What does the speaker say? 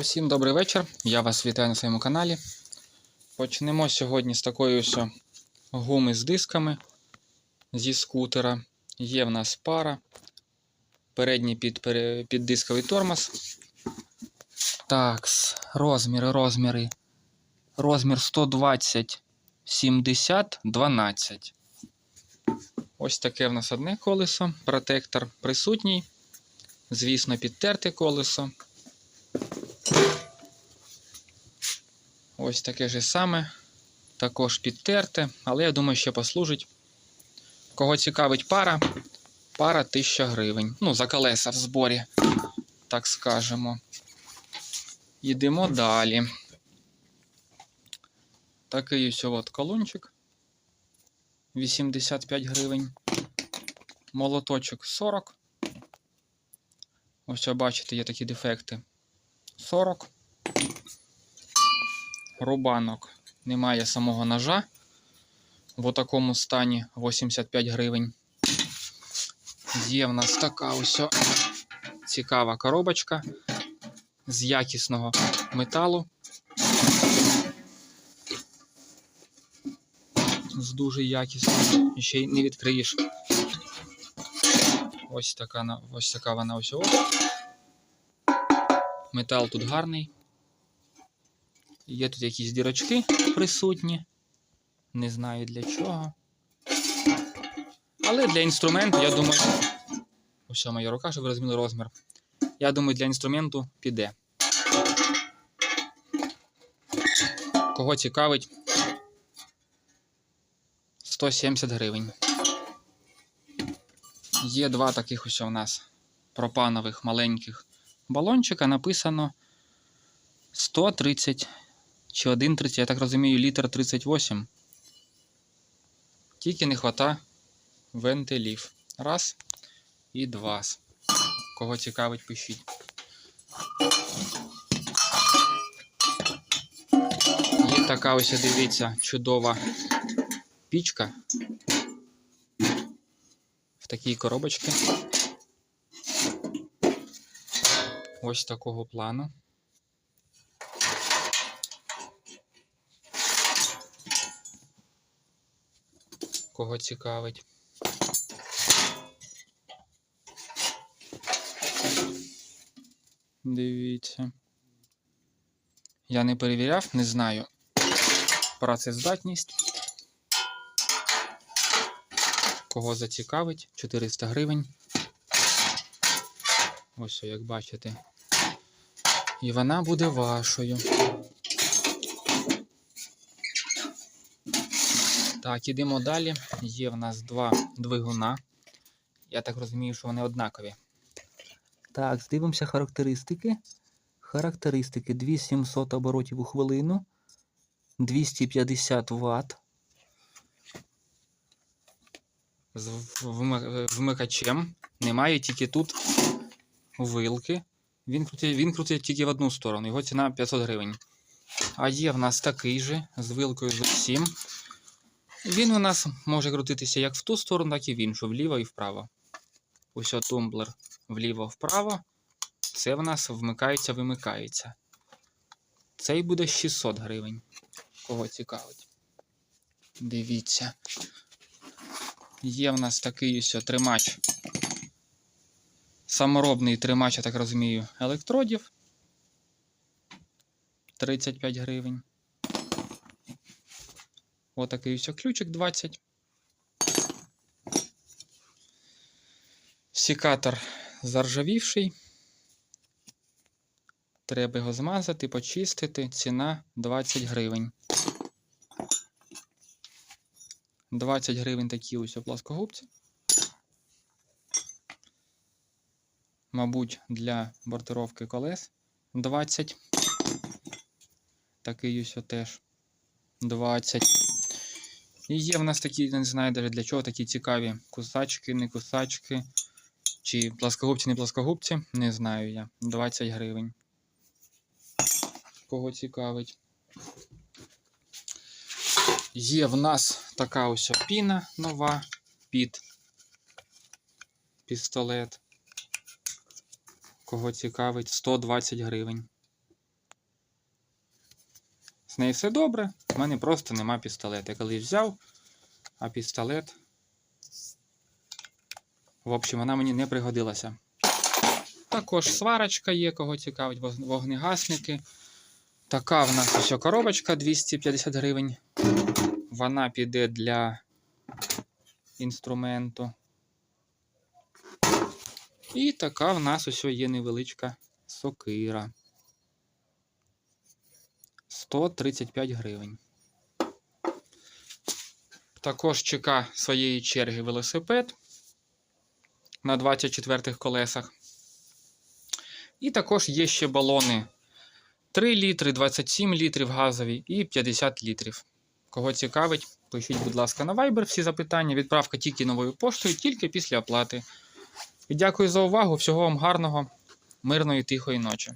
Усім добрий вечір. Я вас вітаю на своєму каналі. Почнемо сьогодні з такої ось гуми з дисками зі скутера. Є в нас пара. Передній під, піддисковий тормоз. Так, розміри, розміри. Розмір 120, 70, 12. Ось таке в нас одне колесо. Протектор присутній. Звісно, підтерте колесо. Ось таке ж саме. Також підтерте, але я думаю, ще послужить. Кого цікавить пара, пара 1000 гривень. Ну, за колеса в зборі, так скажемо. Йдемо далі. Такий ось от колончик. 85 гривень. Молоточок 40. Ось бачите, є такі дефекти. 40 рубанок. Немає самого ножа. В такому стані 85 гривень. Є в нас така ось цікава коробочка з якісного металу. З дуже якісного. І ще й не відкриєш. Ось така, ось така вона ось. Метал тут гарний. Є тут якісь дірочки присутні. Не знаю для чого. Але для інструменту, я думаю. Ось моя рука, щоб ви розуміли розмір. Я думаю, для інструменту піде. Кого цікавить? 170 гривень. Є два таких ось у нас пропанових маленьких балончика. Написано 130 чи 1,30, я так розумію, літр 38. Тільки не хвата вентилів. Раз і два. Кого цікавить, пишіть. Є така ось, дивіться, чудова пічка. В такій коробочці. Ось такого плану. Кого цікавить. Дивіться. Я не перевіряв, не знаю працездатність. Кого зацікавить? 400 гривень. Ось, як бачите. І вона буде вашою. Так, ідемо далі. Є в нас два двигуна. Я так розумію, що вони однакові. Так, здивимося характеристики. Характеристики 2700 оборотів у хвилину, 250 Вт. З вми- вмикачем. Немає тільки тут вилки. Він крутить, він крутить тільки в одну сторону. Його ціна 500 гривень. А є в нас такий же з вилкою з усім. Він у нас може крутитися як в ту сторону, так і в іншу, вліво і вправо. Ось тумблер вліво-вправо. Це в нас вмикається, вимикається. Цей буде 600 гривень. Кого цікавить. Дивіться. Є в нас такий ось тримач. Саморобний тримач, я так розумію, електродів. 35 гривень. Отакий ось ключик 20. Сікатор заржавівший. Треба його змазати, почистити. Ціна 20 гривень. 20 гривень такі ось плоскогубці. Мабуть, для бортировки колес 20. Такий ось теж 20. І є в нас такі, не знаю навіть для чого такі цікаві кусачки, не кусачки. Чи пласкогубці, не пласкогубці, не знаю я. 20 гривень. Кого цікавить. Є в нас така ось піна нова під пістолет. Кого цікавить, 120 гривень. З нею все добре, в мене просто нема пістолета. Я колись взяв, а пістолет. В общем, вона мені не пригодилася. Також сварочка є, кого цікавить, вогнегасники. Така в нас ось коробочка 250 гривень. Вона піде для інструменту. І така в нас ось є невеличка сокира. 135 гривень. Також чека своєї черги велосипед на 24 колесах. І також є ще балони 3 літри, 27 літрів газові і 50 літрів. Кого цікавить, пишіть, будь ласка, на Viber всі запитання. Відправка тільки новою поштою, тільки після оплати. І дякую за увагу. Всього вам гарного, мирної, тихої ночі.